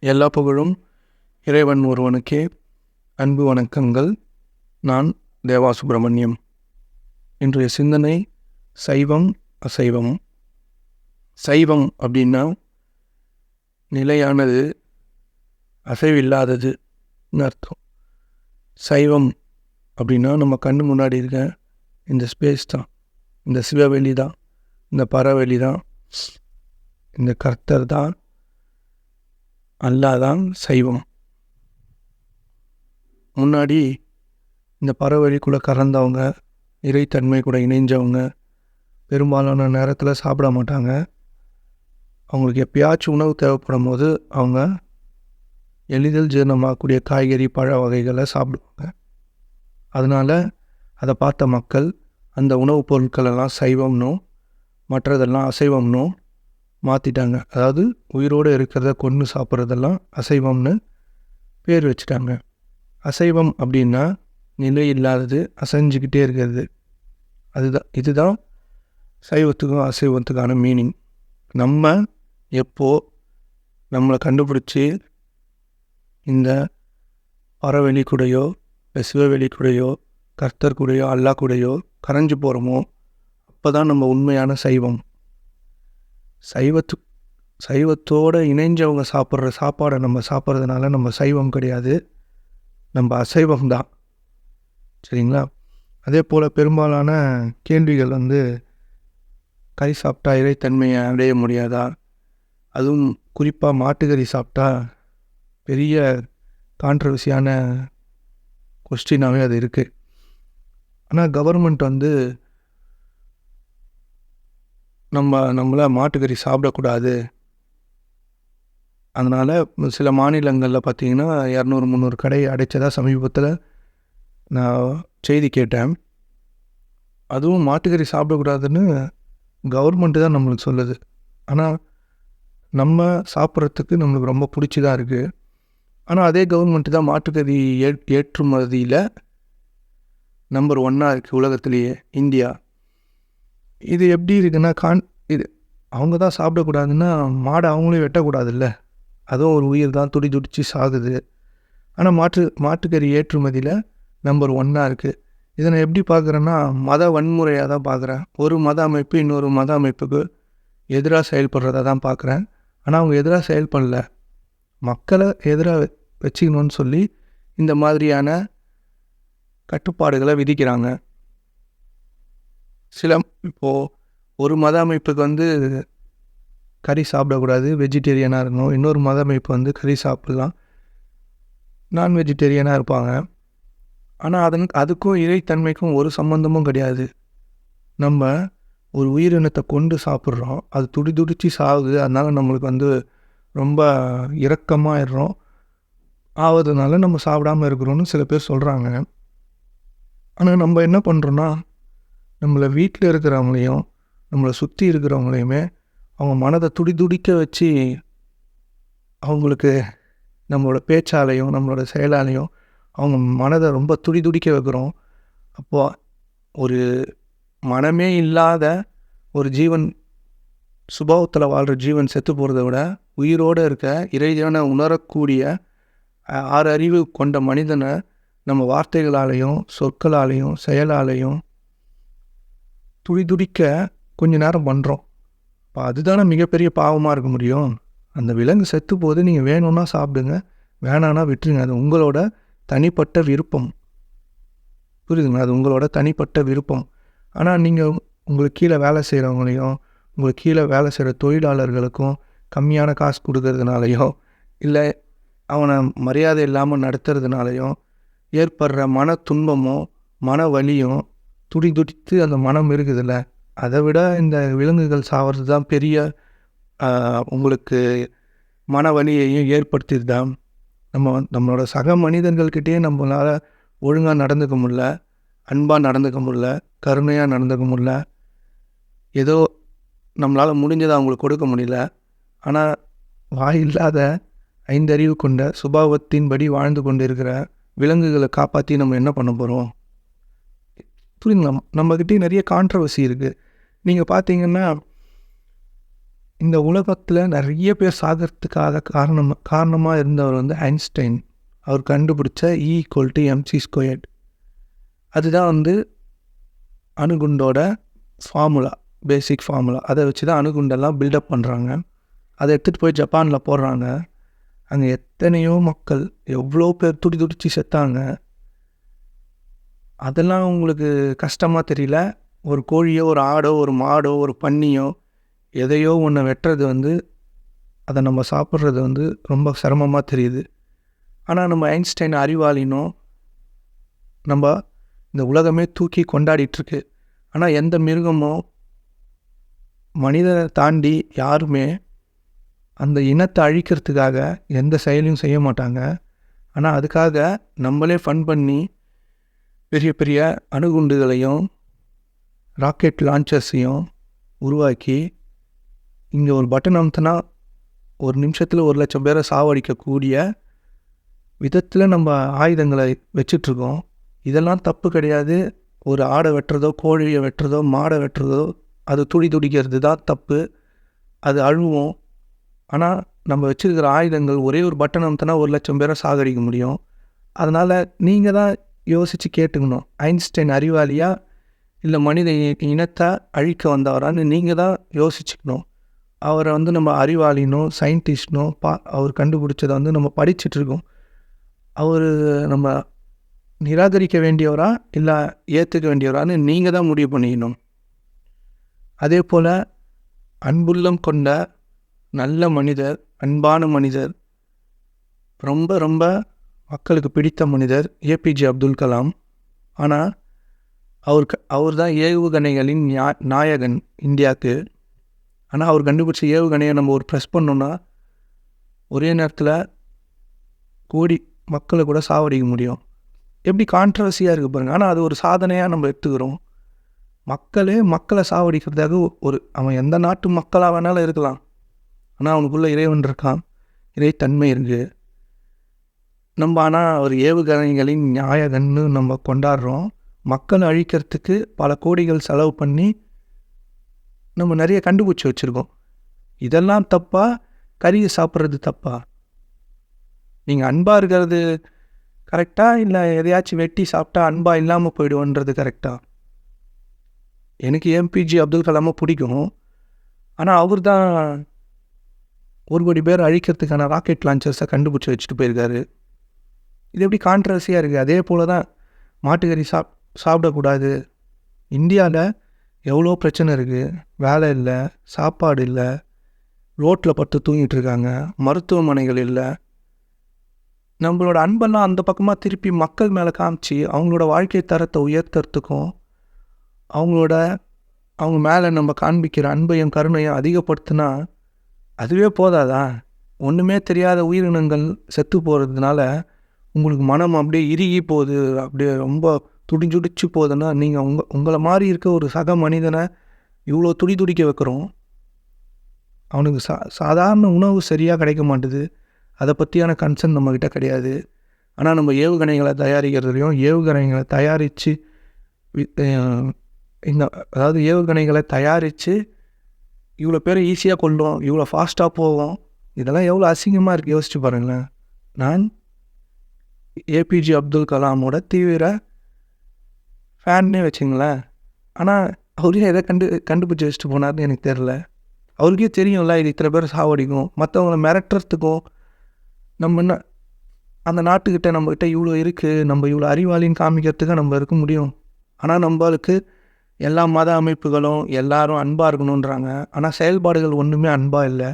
எல்லா புகழும் இறைவன் ஒருவனுக்கே. அன்பு வணக்கங்கள். நான் தேவா சுப்பிரமணியம் இன்றைய சிந்தனை சைவம் அசைவம். சைவம் அப்படின்னா நிலையானது அசைவில்லாததுன்னு அர்த்தம். சைவம் அப்படின்னா நம்ம கண்ணு முன்னாடி இருக்க இந்த ஸ்பேஸ் தான். இந்த சிவவெளி தான். இந்த பறவெளி தான். இந்த கர்த்தர் தான். அல்லாஹ் தான் சைவம். முன்னாடி இந்த பறவெளிக்குள்ளே கறந்தவங்க இறைத்தன்மை கூட இணைஞ்சவங்க பெரும்பாலான நேரத்தில் சாப்பிட மாட்டாங்க. அவங்களுக்கு எப்பயாச்சும் உணவு தேவைப்படும் போது அவங்க எளிதில் ஜீரணமாகக்கூடிய காய்கறி பழ வகைகளை சாப்பிடுவாங்க. அதனால் அதை பார்த்த மக்கள் அந்த உணவுப் பொருட்களெல்லாம் சைவம்னும் மற்றதெல்லாம் அசைவம்னும் மாற்றிட்டாங்க அதாவது உயிரோடு இருக்கிறத கொன்று சாப்பிட்றதெல்லாம் அசைவம்னு பேர் வச்சுட்டாங்க. அசைவம் அப்படின்னா நிலை இல்லாதது அசைஞ்சிக்கிட்டே இருக்கிறது. அதுதான் இதுதான் சைவத்துக்கும் அசைவத்துக்கான மீனிங் நம்ம எப்போ நம்மளை கண்டுபிடிச்சி இந்த பறவெளி கூடையோ சிவவெளி கூடையோ கர்த்தர் கூடையோ அல்லா கூடையோ கரைஞ்சு போகிறோமோ அப்போ தான் நம்ம உண்மையான சைவம். சைவத்து சைவத்தோடு இணைஞ்சவங்க சாப்பிட்ற சாப்பாடை நம்ம சாப்பிட்றதுனால நம்ம சைவம் கிடையாது. நம்ம அசைவம் தான் சரிங்களா? அதே போல் பெரும்பாலான கேள்விகள் வந்து கறி சாப்பிட்டா இறைத்தன்மையை அடைய முடியாதா? அதுவும் குறிப்பாக மாட்டுக்கறி சாப்பிட்டா பெரிய கான்ட்ரவர்சியான கொஸ்டினாகவே அது இருக்குது ஆனால் கவர்மெண்ட் வந்து நம்ம நம்மளை மாட்டுக்கறி சாப்பிடக்கூடாது. அதனால் சில மாநிலங்களில் பார்த்திங்கன்னா இரநூறு முந்நூறு கடை அடைச்சதாக சமீபத்தில் நான் செய்தி கேட்டேன். அதுவும் மாட்டுக்கறி சாப்பிடக்கூடாதுன்னு கவர்மெண்ட்டு தான் நம்மளுக்கு சொல்லுது. ஆனால் நம்ம சாப்பிட்றதுக்கு நம்மளுக்கு ரொம்ப பிடிச்சி தான் இருக்குது ஆனால் அதே கவர்மெண்ட்டு தான் மாட்டுக்கறி ஏ ஏற்றுமதியில் நம்பர் ஒன்னாக இருக்குது உலகத்திலேயே இந்தியா. இது எப்படி இருக்குன்னா கான் இது அவங்க தான் சாப்பிடக்கூடாதுன்னா மாடை அவங்களையும் வெட்டக்கூடாதுல்ல? அதுவும் ஒரு உயிர் தான் துடி துடிச்சு சாகுது. ஆனால் மாட்டு மாட்டுக்கறி ஏற்றுமதியில் நம்பர் ஒன்னாக இருக்குது இதை நான் எப்படி பார்க்குறேன்னா மத வன்முறையாக தான் பார்க்குறேன். ஒரு மத அமைப்பு இன்னொரு மத அமைப்புக்கு எதிராக செயல்படுறத தான் பார்க்குறேன். ஆனால் அவங்க எதிராக செயல்படல. மக்களை எதிராக வச்சுக்கணும்னு சொல்லி இந்த மாதிரியான கட்டுப்பாடுகளை விதிக்கிறாங்க. சில இப்போது ஒரு மத அமைப்புக்கு வந்து கறி சாப்பிடக்கூடாது வெஜிடேரியனாக இருக்கணும். இன்னொரு மத அமைப்பு வந்து கறி சாப்பிட்லாம். நான் வெஜிடேரியனாக இருப்பாங்க. ஆனால் அதன் அதுக்கும் இறைத்தன்மைக்கும் ஒரு சம்மந்தமும் கிடையாது. நம்ம ஒரு உயிரினத்தை கொண்டு சாப்பிட்றோம். அது துடி துடிச்சு சாகுது. அதனால் நம்மளுக்கு வந்து ரொம்ப இரக்கமாகிடுறோம் ஆவதுனால நம்ம சாப்பிடாமல் இருக்கிறோன்னு சில பேர் சொல்கிறாங்க ஆனால் நம்ம என்ன பண்ணுறோன்னா நம்மளை வீட்டில் இருக்கிறவங்களையும் நம்மளை சுற்றி இருக்கிறவங்களையுமே அவங்க மனதை துடி துடிக்க வச்சு அவங்களுக்கு நம்மளோட பேச்சாலையும் நம்மளோட செயலாலையும் அவங்க மனதை ரொம்ப துடி துடிக்க வைக்கிறோம். அப்போது ஒரு மனமே இல்லாத ஒரு ஜீவன் சுபாவத்தில் வாழ்கிற ஜீவன் செத்து போகிறத விட உயிரோடு இருக்க இறைவனை உணரக்கூடிய ஆறு அறிவு கொண்ட மனிதனை நம்ம வார்த்தைகளாலையும் சொற்களாலையும் செயலாலையும் துடி துடிக்க கொஞ்ச நேரம் பண்ணுறோம் இப்போ அதுதானே மிகப்பெரிய பாவமாக இருக்க முடியும். அந்த விலங்கு செத்து போது நீங்கள் வேணும்னா சாப்பிடுங்க. வேணான்னா விட்டுருங்க. அது உங்களோட தனிப்பட்ட விருப்பம். புரியுதுங்களா? அது உங்களோட தனிப்பட்ட விருப்பம். ஆனால் நீங்கள் உங்களுக்கு கீழே வேலை செய்கிறவங்களையும் உங்களுக்கு கீழே வேலை செய்கிற தொழிலாளர்களுக்கும் கம்மியான காசு கொடுக்கறதுனாலையோ இல்லை அவனை மரியாதை இல்லாமல் நடத்துறதுனாலையும் ஏற்படுற மன துன்பமும் மன வலியும் துடி துடித்து அந்த மனம் இருக்குதுல்ல? அதை விட இந்த விலங்குகள் சாவது தான் பெரிய உங்களுக்கு மன வலியையும் ஏற்படுத்திது தான் நம்ம நம்மளோட சக மனிதர்கள்கிட்டயே நம்மளால் ஒழுங்காக நடந்துக்க முடில அன்பாக நடந்துக்க முடில கருணையாக நடந்துக்க முடில ஏதோ நம்மளால் முடிஞ்சதை அவங்களுக்கு கொடுக்க முடியல. ஆனால் வாய் இல்லாத ஐந்தறிவு கொண்ட சுபாவத்தின்படி வாழ்ந்து கொண்டு இருக்கிற விலங்குகளை காப்பாற்றி நம்ம என்ன பண்ண போகிறோம் புரியுங்களா நம்மக்கிட்டே நிறைய கான்ட்ரவர்சி இருக்குது நீங்கள் பார்த்தீங்கன்னா இந்த உலகத்தில் நிறைய பேர் சாகிறதுக்காக காரணம் காரணமாக இருந்தவர் வந்து ஐன்ஸ்டைன். அவர் கண்டுபிடிச்ச E equal to M C squared அதுதான் வந்து அணுகுண்டோட ஃபார்முலா பேசிக் ஃபார்முலா அதை வச்சு தான் அணுகுண்டெல்லாம் பில்டப் பண்ணுறாங்க அதை எடுத்துகிட்டு போய் ஜப்பானில் போடுறாங்க. அங்கே எத்தனையோ மக்கள் எவ்வளோ பேர் துடி துடிச்சு செத்தாங்க. அதெல்லாம் உங்களுக்கு கஷ்டமாக தெரியல. ஒரு கோழியோ ஒரு ஆடோ ஒரு மாடோ ஒரு பன்னியோ எதையோ ஒன்று வெட்டுறது வந்து அதை நம்ம சாப்பிட்றது வந்து ரொம்ப சிரமமாக தெரியுது. ஆனால் நம்ம ஐன்ஸ்டைன் அறிவாளினோ நம்ம இந்த உலகமே தூக்கி கொண்டாடிட்டுருக்கு. ஆனால் எந்த மிருகமோ மனிதனை தாண்டி யாருமே அந்த இனத்தை அழிக்கிறதுக்காக எந்த செயலையும் செய்ய மாட்டாங்க. ஆனால் அதுக்காக நம்மளே ஃபன் பண்ணி பெரிய பெரிய அணுகுண்டுகளையும் ராக்கெட் லான்ச்சர்ஸையும் உருவாக்கி இங்கே ஒரு பட்டன் அமுத்தினா ஒரு நிமிஷத்தில் ஒரு லட்சம் பேரை சாவடிக்கக்கூடிய விதத்தில் நம்ம ஆயுதங்களை வச்சிட்ருக்கோம் இதெல்லாம் தப்பு கிடையாது. ஒரு ஆடை வெட்டுறதோ கோழியை வெட்டுறதோ மாடை வெட்டுறதோ அது துடி துடிக்கிறது தான் தப்பு. அது அழுவோம். ஆனால் நம்ம வச்சுருக்கிற ஆயுதங்கள் ஒரே ஒரு பட்டன் அமுத்தினா ஒரு லட்சம் பேரை சாகடிக்க முடியும். அதனால் நீங்கள் தான் யோசித்து கேட்டுக்கணும். ஐன்ஸ்டைன் அறிவாளியா? இல்லை மனித இனத்தை அழிக்க வந்தவரான்னு நீங்கள் தான் யோசிச்சுக்கணும். அவரை வந்து நம்ம அறிவாளினோ சயின்டிஸ்ட்னோ பா அவர் கண்டுபிடிச்சதை வந்து நம்ம படிச்சுட்டு இருக்கோம் அவர் நம்ம நிராகரிக்க வேண்டியவரா? இல்லை ஏற்றுக்க வேண்டியவரான்னு நீங்கள் தான் முடிவு பண்ணிக்கணும். அதே போல் அன்புள்ளம் கொண்ட நல்ல மனிதர் அன்பான மனிதர் ரொம்ப ரொம்ப மக்களுக்கு பிடித்த மனிதர் ஏபிஜே அப்துல் கலாம். ஆனால் அவர் க அவர் தான் ஏவுகணைகளின் ஞா நாயகன் இந்தியாவுக்கு ஆனால் அவர் கண்டுபிடிச்ச ஏவுகணையை நம்ம ஒரு ப்ரெஸ் பண்ணோன்னா ஒரே நேரத்தில் கோடி மக்களை கூட சாவடிக்க முடியும். எப்படி கான்ட்ரவர்சியாக இருக்குது பாருங்க. ஆனால் அது ஒரு சாதனையாக நம்ம எடுத்துக்கிறோம். மக்களே மக்களை சாவடிக்கிறதாக ஒரு அவன் எந்த நாட்டு மக்களாக வேணாலும் இருக்கலாம். ஆனால் அவனுக்குள்ளே இறைவன் இருக்கான். இறைத்தன்மை இருக்குது நம்ம ஆனால் அவர் ஏவுகணைகளின் நியாயகன்னு நம்ம கொண்டாடுறோம். மக்கள் அழிக்கிறதுக்கு பல கோடிகள் செலவு பண்ணி நம்ம நிறைய கண்டுபிடிச்சி வச்சுருக்கோம். இதெல்லாம் தப்பா? கறியை சாப்பிட்றது தப்பா? நீங்கள் அன்பாக இருக்கிறது கரெக்டாக இல்லை எதையாச்சும் வெட்டி சாப்பிட்டா அன்பாக இல்லாமல் போயிடுவோன்றது கரெக்டாக எனக்கு எம்பிஜி அப்துல் கலாமை பிடிக்கும். ஆனால் அவர் தான் ஒரு கோடி பேர் அழிக்கிறதுக்கான ராக்கெட் லான்ச்சர்ஸை கண்டுபிடிச்சி வச்சுட்டு போயிருக்காரு. இது எப்படி கான்ட்ரவர்சியாக இருக்குது அதே போல் தான் மாட்டுக்கறி சாப் சாப்பிடக்கூடாது. இந்தியாவில் எவ்வளோ பிரச்சனை இருக்குது வேலை இல்லை சாப்பாடு இல்லை ரோட்டில் பட்டு தூங்கிட்டு இருக்காங்க மருத்துவமனைகள் இல்லை. நம்மளோட அன்பெல்லாம் அந்த பக்கமாக திருப்பி மக்கள் மேலே காமிச்சு அவங்களோட வாழ்க்கை தரத்தை உயர்த்துறதுக்கும் அவங்களோட அவங்க மேலே நம்ம காண்பிக்கிற அன்பையும் கருணையும் அதிகப்படுத்தினா அதுவே போதாதா? ஒன்றுமே தெரியாத உயிரினங்கள் செத்து போகிறதுனால உங்களுக்கு மனம் அப்படியே இறுகி போகுது அப்படியே ரொம்ப துடிஞ்சுடிச்சு போகுதுன்னா நீங்கள் உங்க உங்களை மாதிரி இருக்க ஒரு சக மனிதனை இவ்வளோ துடி துடிக்க வைக்கிறோம். அவனுக்கு சா சாதாரண உணவு சரியாக கிடைக்க மாட்டுது. அதை பற்றியான கன்சர்ன் நம்மக்கிட்ட கிடையாது. ஆனால் நம்ம ஏவுகணைகளை தயாரிக்கிறதுலையும் ஏவுகணைகளை தயாரித்து இந்த அதாவது ஏவுகணைகளை தயாரித்து இவ்வளோ பேரை ஈஸியாக கொள்ளும் இவ்வளோ ஃபாஸ்ட்டாக போகும். இதெல்லாம் எவ்வளோ அசிங்கமாக இருக்குது யோசிச்சு பாருங்களேன். நான் ஏபிஜே அப்துல் கலாமோட தீவிர ஃபேன்னே வச்சுங்களேன். ஆனால் அவரே எதை கண்டு கண்டுபிடிச்சி வச்சுட்டு போனார்னு எனக்கு தெரில அவருக்கே தெரியும்ல இது இத்தனை பேர் சாவடிக்கும். மற்றவங்கள மிரட்டுறதுக்கும் நம்ம என்ன அந்த நாட்டுக்கிட்ட நம்மக்கிட்ட இவ்வளோ இருக்குது நம்ம இவ்வளோ அறிவாளின்னு காமிக்கிறதுக்கு நம்ம இருக்க முடியும். ஆனால் நம்மளுக்கு எல்லா மத அமைப்புகளும் எல்லாரும் அன்பாக இருக்கணுன்றாங்க ஆனால் செயல்பாடுகள் ஒன்றுமே அன்பாக இல்லை.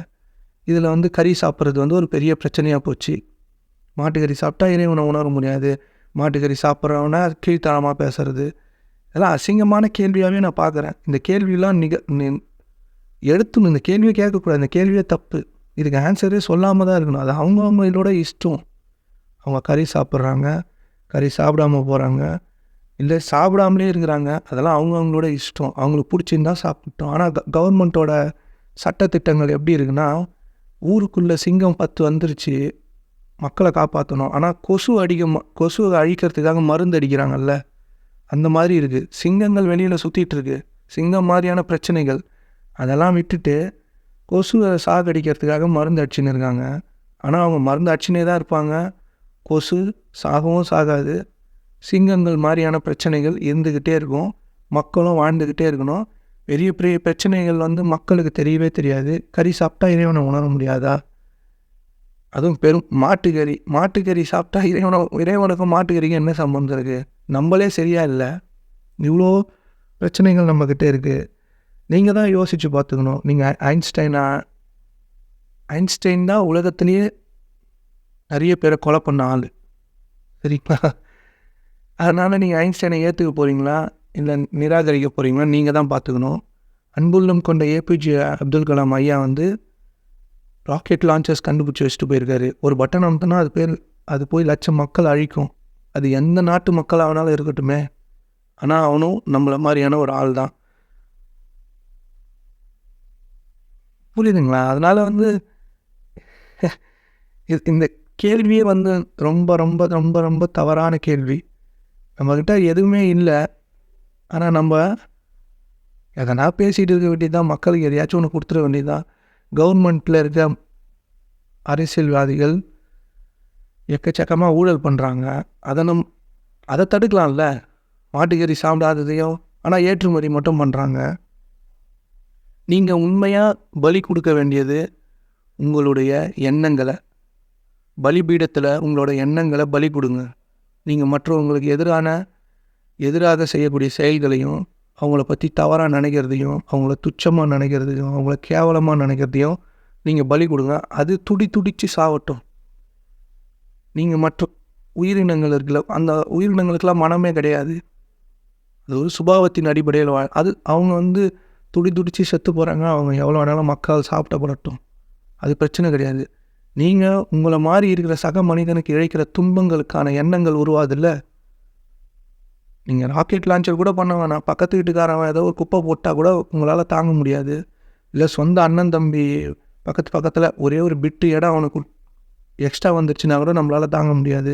இதில் வந்து கறி சாப்பிட்றது வந்து ஒரு பெரிய பிரச்சனையாக போச்சு. மாட்டுக்கறி சாப்பிட்டா இறைவனை உணர முடியாது. மாட்டுக்கறி சாப்பிட்றவனா கீழ்த்தனமாக பேசுறது. இதெல்லாம் அசிங்கமான கேள்வியாகவே நான் பார்க்குறேன். இந்த கேள்வியெல்லாம் நிக எடுத்துணும் இந்த கேள்வியை கேட்கக்கூடாது. இந்த கேள்வியே தப்பு. இதுக்கு ஆன்சரே சொல்லாமல் தான் இருக்கணும். அது அவங்கவுங்களோட இஷ்டம். அவங்க கறி சாப்பிட்றாங்க கறி சாப்பிடாம போகிறாங்க இல்லை சாப்பிடாமலே இருக்கிறாங்க. அதெல்லாம் அவங்கவுங்களோட இஷ்டம். அவங்களுக்கு பிடிச்சிருந்தா சாப்பிட்டோம். ஆனால் க கவர்மெண்ட்டோட சட்டத்திட்டங்கள் எப்படி இருக்குன்னா ஊருக்குள்ளே சிங்கம் பத்து வந்துருச்சு. மக்களை காப்பாற்றணும் ஆனால் கொசு அடிக்க ம- கொசுவை அழிக்கிறதுக்காக மருந்து அடிக்கிறாங்கல்ல? அந்த மாதிரி இருக்குது சிங்கங்கள் வெளியில் சுற்றிட்டு இருக்கு. சிங்கம் மாதிரியான பிரச்சனைகள். அதெல்லாம் விட்டுட்டு கொசுவை சாகடிக்கிறதுக்காக மருந்து அடிச்சுன்னு இருக்காங்க. ஆனால் அவங்க மருந்து அடிச்சுனே தான் இருப்பாங்க. கொசு சாகவும் சாகாது. சிங்கங்கள் மாதிரியான பிரச்சனைகள் இருந்துக்கிட்டே இருக்கும். மக்களும் வாழ்ந்துக்கிட்டே இருக்கணும். பெரிய பெரிய பிரச்சனைகள் வந்து மக்களுக்கு தெரியவே தெரியாது. கறி சாப்பிட்டா இறைவனை உணர முடியாதா? அதுவும் பெரும் மாட்டுக்கறி மாட்டுக்கறி சாப்பிட்டா இறைவனை இறைவனுக்கும் மாட்டுக்கறிக்கும் என்ன சம்பந்தம் இருக்குது நம்மளே சரியாக இல்லை. இவ்வளோ பிரச்சனைகள் நம்மக்கிட்ட இருக்குது நீங்கள் தான் யோசித்து பார்த்துக்கணும். நீங்கள் ஐன்ஸ்டைனா ஐன்ஸ்டைன் தான் உலகத்துலேயே நிறைய பேரை கொலை பண்ண ஆள். சரிங்களா? அதனால் நீங்கள் ஐன்ஸ்டைனை ஏற்றுக்க போகிறீங்களா இல்லை நிராகரிக்க போகிறீங்களா நீங்கள் தான் பார்த்துக்கணும். அன்புள்ளம் கொண்ட ஏபிஜே அப்துல் கலாம் ஐயா வந்து ராக்கெட் லான்ச்சர்ஸ் கண்டுபிடிச்சி வச்சுட்டு போயிருக்காரு. ஒரு பட்டன் அமுத்தினா அது பேர் அது போய் லட்சம் மக்கள் அழிக்கும். அது எந்த நாட்டு மக்களாக வேணாலும் இருக்கட்டுமே. ஆனால் அவனும் நம்மளை மாதிரியான ஒரு ஆள் தான். புரியுதுங்களா? அதனால் வந்து இது இந்த கேள்வியே வந்து ரொம்ப ரொம்ப ரொம்ப ரொம்ப தவறான கேள்வி. நம்மக்கிட்ட எதுவுமே இல்லை. ஆனால் நம்ம எதனா பேசிகிட்டு இருக்க வேண்டியது தான் மக்களுக்கு எதையாச்சும் ஒன்று கொடுத்துட வேண்டியதுதான். கவர்மெண்ட்டில் இருக்க அரசியல்வாதிகள் எக்கச்சக்கமாக ஊழல் பண்ணுறாங்க அதை நம் அதை தடுக்கலாம்ல. மாட்டுக்கறி சாப்பிடாததையும் ஆனால் ஏற்றுமதி மட்டும் பண்ணுறாங்க நீங்கள் உண்மையாக பலி கொடுக்க வேண்டியது உங்களுடைய எண்ணங்களை. பலிபீடத்தில் உங்களோட எண்ணங்களை பலி கொடுங்க. நீங்கள் மற்றவங்களுக்கு எதிரான எதிராக செய்யக்கூடிய செயல்களையும் அவங்கள பற்றி தவறாக நினைக்கிறதையும் அவங்கள துச்சமாக நினைக்கிறதையும் அவங்கள கேவலமாக நினைக்கிறதையும் நீங்கள் பலி கொடுங்க. அது துடி துடித்து சாவட்டும் நீங்கள் மற்ற உயிரினங்கள் இருக்கல அந்த உயிரினங்களுக்கெல்லாம் மனமே கிடையாது. அது ஒரு சுபாவத்தின் அடிப்படையில் வா அது அவங்க வந்து துடி துடித்து செத்து போகிறாங்க அவங்க எவ்வளோ வேணாலும் மக்கள் சாப்பிட்டப்படட்டும் அது பிரச்சனை கிடையாது. நீங்கள் உங்களை மாதிரி இருக்கிற சக மனிதனுக்கு இழைக்கிற துன்பங்களுக்கான எண்ணங்கள் உருவாதில்லை நீங்கள் ராக்கெட் லான்ச்சர் கூட பண்ண வேணாம். பக்கத்து வீட்டுக்காரன் ஏதோ ஒரு குப்பை போட்டால் கூட உங்களால் தாங்க முடியாது. இல்லை சொந்த அண்ணன் தம்பி பக்கத்து பக்கத்தில் ஒரே ஒரு பிட்டு இடம் அவனுக்கு எக்ஸ்ட்ரா வந்துருச்சுன்னா கூட நம்மளால் தாங்க முடியாது.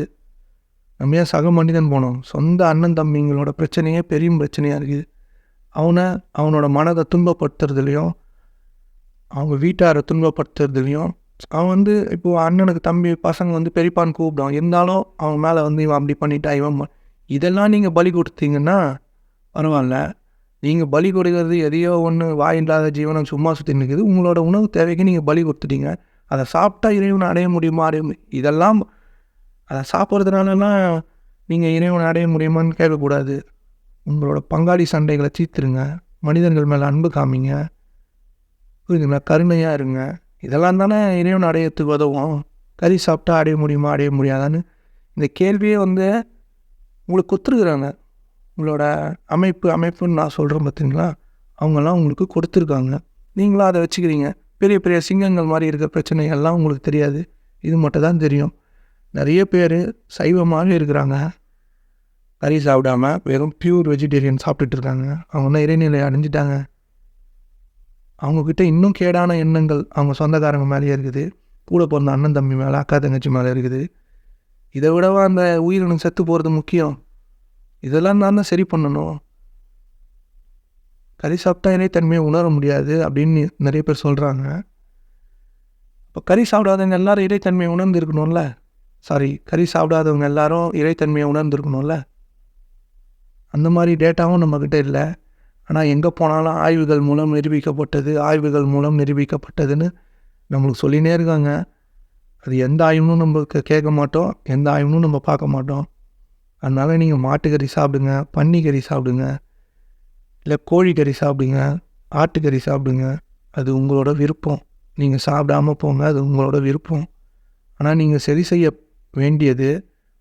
நம்ம ஏன் சக மனிதன் போனோம்? சொந்த அண்ணன் தம்பிங்களோட பிரச்சனையே பெரிய பிரச்சனையாக இருக்குது அவனை அவனோட மனதை துன்பப்படுத்துறதுலையும் அவங்க வீட்டாரை துன்பப்படுத்துறதுலையும் அவன் வந்து இப்போது அண்ணனுக்கு தம்பி பசங்க வந்து பெரியப்பான்னு கூப்பிடுவான். இருந்தாலும் அவன் மேலே வந்து இவன் அப்படி பண்ணிட்டா இவன் இதெல்லாம் நீங்கள் பலி கொடுத்தீங்கன்னா பரவாயில்ல. நீங்கள் பலி கொடுக்கறது எதையோ ஒன்று வாயில்லாத ஜீவனம் சும்மா சுற்றி நிற்குது உங்களோட உணவு தேவைக்கு நீங்கள் பலி கொடுத்துட்டீங்க. அதை சாப்பிட்டா இறைவனை அடைய முடியுமா? அடைய இதெல்லாம் அதை சாப்பிட்றதுனாலலாம் நீங்கள் இறைவனை அடைய முடியுமான்னு கேட்கக்கூடாது. உங்களோட பங்காளி சண்டைகளை தீர்த்துருங்க. மனிதர்கள் மேலே அன்பு காமிங்க. புரியுதுங்களா? கருணையாக இருங்க. இதெல்லாம் தானே இறைவன் அடையத்துக்கு உதவும். கறி சாப்பிட்டா அடைய முடியுமா? அடைய முடியாதான்னு. இந்த கேள்வியே வந்து உங்களுக்கு கொடுத்துருக்குறாங்க. உங்களோட அமைப்பு அமைப்புன்னு நான் சொல்கிறேன் பார்த்தீங்களா? அவங்கெல்லாம் உங்களுக்கு கொடுத்துருக்காங்க. நீங்களும் அதை வச்சுக்கிறீங்க. பெரிய பெரிய சிங்கங்கள் மாதிரி இருக்க பிரச்சனைகள்லாம் உங்களுக்கு தெரியாது. இது மட்டும் தான் தெரியும். நிறைய பேர் சைவமாக இருக்கிறாங்க. கறி சாப்பிடாம வெறும் பியூர் வெஜிடேரியன் சாப்பிட்டுட்டு இருக்காங்க. அவங்க தான் இறைநிலை அடைஞ்சிட்டாங்க. அவங்கக்கிட்ட இன்னும் கேடான எண்ணங்கள் அவங்க சொந்தக்காரங்க மேலேயே இருக்குது. கூட பிறந்த அண்ணன் தம்பி மேலே அக்கா தங்கச்சி மேலே இருக்குது. இதை விடவா அந்த உயிரினம் செத்து போகிறது முக்கியம்? இதெல்லாம் நான் தான் சரி பண்ணணும். கறி சாப்பிட்டா இணைத்தன்மையை உணர முடியாது அப்படின்னு நிறைய பேர் சொல்கிறாங்க இப்போ கறி சாப்பிடாதவங்க எல்லாரும் இறைத்தன்மையை உணர்ந்து இருக்கணும்ல? சாரி கறி சாப்பிடாதவங்க எல்லாரும் இறைத்தன்மையை உணர்ந்து இருக்கணும்ல? அந்த மாதிரி டேட்டாவும் நம்மக்கிட்ட இல்லை. ஆனால் எங்கே போனாலும் ஆய்வுகள் மூலம் நிரூபிக்கப்பட்டது ஆய்வுகள் மூலம் நிரூபிக்கப்பட்டதுன்னு நம்மளுக்கு சொல்லினே இருக்காங்க. அது எந்த ஆயுமும் நம்ம கேட்க மாட்டோம் எந்த ஆயுமும் நம்ம பார்க்க மாட்டோம். அதனால் நீங்கள் மாட்டுக்கறி சாப்பிடுங்க பன்னிக்கறி சாப்பிடுங்க இல்லை கோழிக்கறி சாப்பிடுங்க ஆட்டுக்கறி சாப்பிடுங்க அது உங்களோட விருப்பம். நீங்கள் சாப்பிடாம போங்க அது உங்களோட விருப்பம். ஆனால் நீங்கள் சரி செய்ய வேண்டியது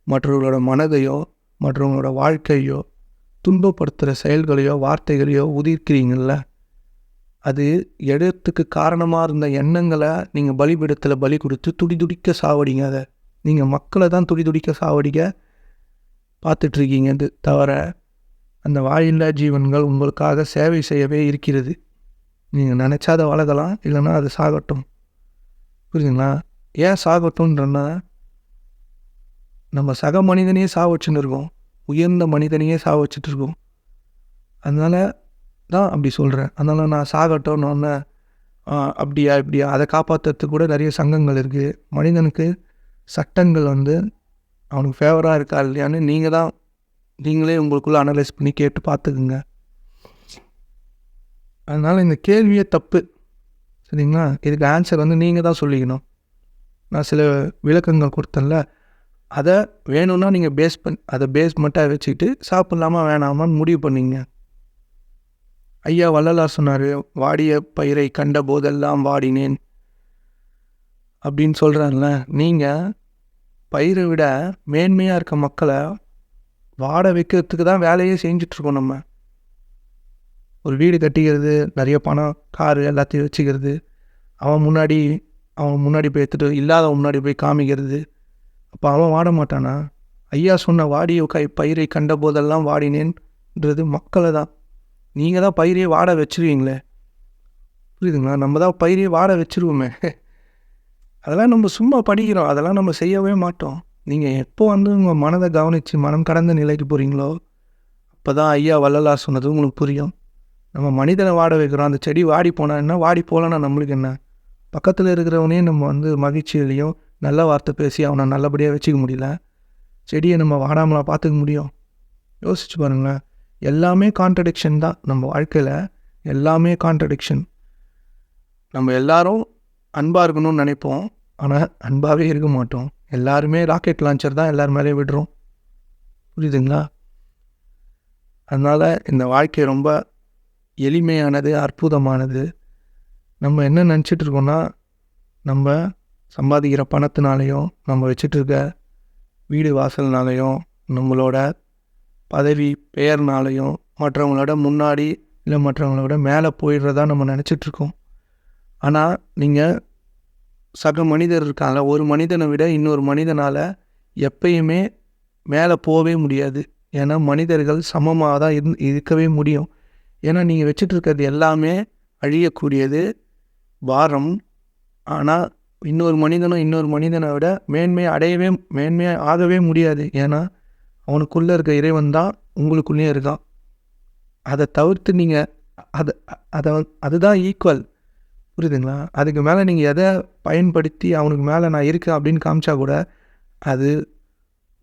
மற்றவர்களோட மனதையோ மற்றவங்களோட வாழ்க்கையோ துன்பப்படுத்துகிற செயல்களையோ வார்த்தைகளையோ உதிர்க்கிறீங்கள்ல அது இடத்துக்கு காரணமாக இருந்த எண்ணங்களை நீங்கள் பலிபிடத்தில் பலி கொடுத்து துடி துடிக்க சாவடிங்க அதை. நீங்கள் மக்களை தான் துடி துடிக்க சாவடிக்க பார்த்துட்ருக்கீங்க இது தவிர அந்த வாயில்லா ஜீவன்கள் உங்களுக்காக சேவை செய்யவே இருக்கிறது. நீங்கள் நினச்சா அதை வளர்க்கலாம் இல்லைன்னா அது சாகட்டும். புரியுதுங்களா? ஏன் சாகட்டும்ன்றனா நம்ம சக மனிதனையே சாவச்சுன்னு இருக்கோம். உயர்ந்த மனிதனையே சாவ வச்சுட்டு இருக்கோம். அதனால தான் அப்படி சொல்கிறேன் அதனால் நான் சாகட்டோன்னு ஒன்று அப்படியா இப்படியா அதை காப்பாற்றுறதுக்கு கூட நிறைய சங்கங்கள் இருக்குது மனிதனுக்கு சட்டங்கள் வந்து அவனுக்கு ஃபேவராக இருக்கா இல்லையான்னு நீங்கள் தான் நீங்களே உங்களுக்குள்ளே அனலைஸ் பண்ணி கேட்டு பார்த்துக்குங்க. அதனால் இந்த கேள்வியே தப்பு. சரிங்களா? இதுக்கு ஆன்சர் வந்து நீங்கள் தான் சொல்லிக்கணும். நான் சில விளக்கங்கள் கொடுத்தேன்ல. அதை வேணும்னா நீங்கள் பேஸ் பண் அதை பேஸ் மட்டும் வச்சுக்கிட்டு சாப்பிட்லாமா வேணாமான்னு முடிவு பண்ணிங்க. ஐயா வள்ளலார் சொன்னார் வாடிய பயிரை கண்ட போதெல்லாம் வாடினேன் அப்படின்னு சொல்கிறாருல நீங்கள் பயிரை விட மேன்மையாக இருக்க மக்களை வாட வைக்கிறதுக்கு தான் வேலையே செஞ்சிட்ருக்கோம் நம்ம. ஒரு வீடு கட்டிக்கிறது நிறைய பணம் காரு எல்லாத்தையும் வச்சுக்கிறது அவன் முன்னாடி அவன் முன்னாடி போய் எடுத்துகிட்டு இல்லாதவன் முன்னாடி போய் காமிக்கிறது. அப்போ அவன் வாட மாட்டானா? ஐயா சொன்ன வாடிய கை பயிரை கண்ட போதெல்லாம் வாடினேன்ன்றது மக்களை தான். நீங்கள் தான் பயிரையே வாட வச்சிருவீங்களே. புரியுதுங்களா? நம்ம தான் பயிரையே வாட வச்சிருவோமே. அதெல்லாம் நம்ம சும்மா படிக்கிறோம். அதெல்லாம் நம்ம செய்யவே மாட்டோம். நீங்கள் எப்போ வந்து உங்கள் மனதை கவனித்து மனம் கடந்த நிலைக்கு போகிறீங்களோ அப்போ தான் ஐயா வள்ளலா சொன்னது உங்களுக்கு புரியும். நம்ம மனிதனை வாட வைக்கிறோம். அந்த செடி வாடி போனா என்ன? வாடி போகலன்னா நம்மளுக்கு என்ன? பக்கத்தில் இருக்கிறவனே நம்ம வந்து மகிழ்ச்சியிலையும் நல்ல வார்த்தை பேசி அவனை நல்லபடியாக வச்சுக்க முடியல. செடியை நம்ம வாடாமலாம் பார்த்துக்க முடியும். யோசிச்சு பாருங்களேன். எல்லாமே கான்ட்ரடிக்ஷன் தான் நம்ம வாழ்க்கையில். எல்லாமே கான்ட்ரடிக்ஷன் நம்ம எல்லாரும் அன்பாக இருக்கணும்னு நினைப்போம். ஆனால் அன்பாகவே இருக்க மாட்டோம். எல்லாருமே ராக்கெட் லான்ச்சர் தான் எல்லோரும் மேலேயும் விடுறோம். புரியுதுங்களா? அதனால் இந்த வாழ்க்கை ரொம்ப எளிமையானது அற்புதமானது. நம்ம என்ன நினச்சிட்டு இருக்கோன்னா நம்ம சம்பாதிக்கிற பணத்தினாலையும் நம்ம வச்சிட்டு இருக்க வீடு வாசல்னாலையும் நம்மளோட பதவி பெயர்னாலையும் மற்றவங்களோட முன்னாடி இல்லை மற்றவங்களோட மேலே போயிடுறதா நம்ம நினச்சிட்ருக்கோம். ஆனால் நீங்கள் சக மனிதர் இருக்காங்க ஒரு மனிதனை விட இன்னொரு மனிதனால் எப்பயுமே மேலே போகவே முடியாது. ஏன்னா மனிதர்கள் சமமாக தான் இருந் இருக்கவே முடியும். ஏன்னா நீங்கள் வச்சுட்டு இருக்கிறது எல்லாமே அழியக்கூடியது பாரம் ஆனால் இன்னொரு மனிதனும் இன்னொரு மனிதனை விட மேன்மை அடையவே மேன்மையாக ஆகவே முடியாது. ஏன்னா அவனுக்குள்ளே இருக்க இறைவன் தான் உங்களுக்குள்ளேயே இருக்கான். அதை தவிர்த்து நீங்கள் அதை அதை அதுதான் ஈக்குவல் புரியுதுங்களா? அதுக்கு மேலே நீங்கள் எதை பயன்படுத்தி அவனுக்கு மேலே நான் இருக்கேன் அப்படின்னு காமிச்சா கூட அது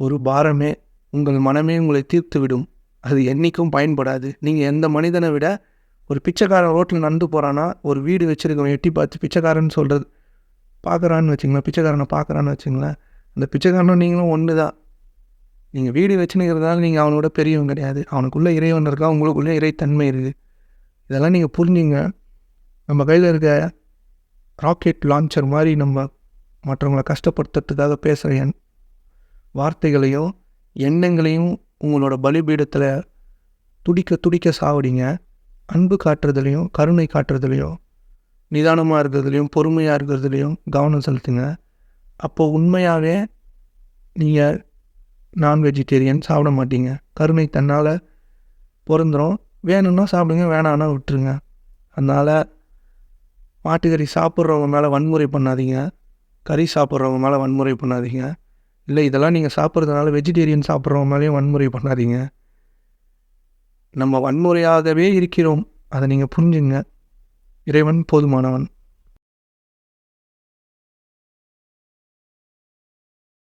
ஒரு பாரமே உங்கள் மனமே உங்களை தீர்த்து விடும். அது என்றைக்கும் பயன்படாது. நீங்கள் எந்த மனிதனை விட ஒரு பிச்சைக்காரன் ரோட்டில் நடந்து போகிறான்னா ஒரு வீடு வச்சுருக்கவன் எட்டி பார்த்து பிச்சைக்காரன் சொல்கிறது பார்க்குறான்னு வச்சுங்களேன் பிச்சைக்காரனை பார்க்குறான்னு வச்சுங்களேன். அந்த பிச்சைக்காரனும் நீங்களும் ஒன்று தான் நீங்கள் வீடு வச்சுனுக்கிறதால நீங்கள் அவனோட பெரியவன் கிடையாது. அவனுக்குள்ளே இறைவன் இருக்கா? உங்களுக்குள்ளே இறைத்தன்மை இருக்குது. இதெல்லாம் நீங்கள் புரிஞ்சுங்க. நம்ம கையில் இருக்க ராக்கெட் லான்ச்சர் மாதிரி நம்ம மற்றவங்களை கஷ்டப்படுத்துறதுக்காக பேசுகிற என் வார்த்தைகளையும் எண்ணங்களையும் உங்களோட பலிபீடத்தில் துடிக்க துடிக்க சாவடிங்க. அன்பு காட்டுறதுலையும் கருணை காட்டுறதுலையும் நிதானமாக இருக்கிறதுலையும் பொறுமையாக இருக்கிறதுலையும் கவனம் செலுத்துங்க. அப்போது உண்மையாகவே நீங்கள் நான் வெஜிடேரியன் சாப்பிட மாட்டீங்க. கருணை தன்னால் பொருந்துடும் வேணும்னா சாப்பிடுங்க வேணான்னா விட்டுருங்க. அதனால் மாட்டுக்கறி சாப்பிட்றவங்க மேலே வன்முறை பண்ணாதீங்க. கறி சாப்பிட்றவங்க மேலே வன்முறை பண்ணாதீங்க. இல்லை இதெல்லாம் நீங்கள் சாப்பிட்றதுனால வெஜிடேரியன் சாப்பிட்றவங்க மேலேயும் வன்முறை பண்ணாதீங்க. நம்ம வன்முறையாகவே இருக்கிறோம். அதை நீங்கள் புரிஞ்சுங்க. இறைவன் போதுமானவன்.